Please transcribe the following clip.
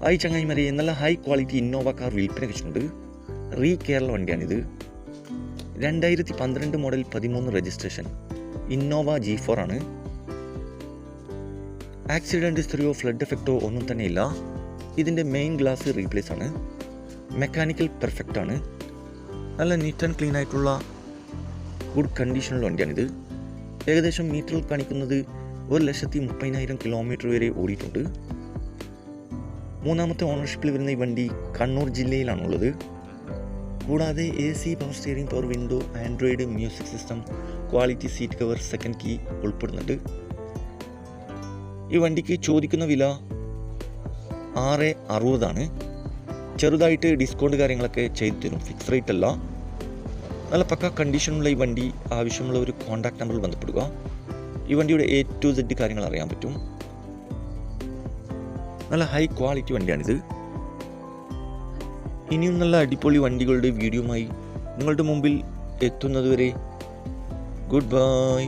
Hi ചങ്ങായിമാരെ നല്ല high quality Innova car വിൽപ്പന വെച്ചിട്ടുണ്ട്. റീ കേരള വണ്ടിയാണിത്. രണ്ടായിരത്തി പന്ത്രണ്ട് മോഡൽ പതിമൂന്ന് രജിസ്ട്രേഷൻ ഇന്നോവ ജി ഫോർ ആണ്. ആക്സിഡന്റ് ഹിസ്റ്ററിയോ ഫ്ലഡ് എഫക്റ്റോ ഒന്നും തന്നെ ഇല്ല ഇതിന്റെ മെയിൻ ഗ്ലാസ് റീപ്ലേസ് ആണ്. മെക്കാനിക്കൽ പെർഫെക്റ്റ് ആണ്. നല്ല നീറ്റ് ആൻഡ് ക്ലീൻ ആയിട്ടുള്ള ഗുഡ് കണ്ടീഷനുള്ള വണ്ടിയാണിത്. ഏകദേശം മീറ്ററിൽ കാണിക്കുന്നത് ഒരു ലക്ഷത്തി മുപ്പതിനായിരം കിലോമീറ്റർ വരെ ഓടിയിട്ടുണ്ട്. മൂന്നാമത്തെ ഓണർഷിപ്പിൽ വരുന്ന ഈ വണ്ടി കണ്ണൂർ ജില്ലയിലാണുള്ളത്. കൂടാതെ A C power steering power window android music system quality seat cover second key ഉൾപ്പെടുന്നുണ്ട്. ഈ വണ്ടിക്ക് ചോദിക്കുന്ന വില ആറ് അറുപതാണ്. ചെറുതായിട്ട് ഡിസ്കൗണ്ട് കാര്യങ്ങളൊക്കെ ചെയ്തു തരും. ഫിക്സ് റേറ്റ് അല്ല. നല്ല പക്ക കണ്ടീഷനുള്ള ഈ വണ്ടി ആവശ്യമുള്ള ഒരു കോൺടാക്ട് നമ്പറിൽ ബന്ധപ്പെടുക. ഈ വണ്ടിയുടെ എ ടു സെഡ് കാര്യങ്ങൾ അറിയാൻ പറ്റും. നല്ല ഹൈ ക്വാളിറ്റി വണ്ടിയാണിത്. ഇനിയും നല്ല അടിപൊളി വണ്ടികളുടെ വീഡിയോയുമായി നിങ്ങളുടെ മുമ്പിൽ എത്തുന്നതുവരെ ഗുഡ് ബൈ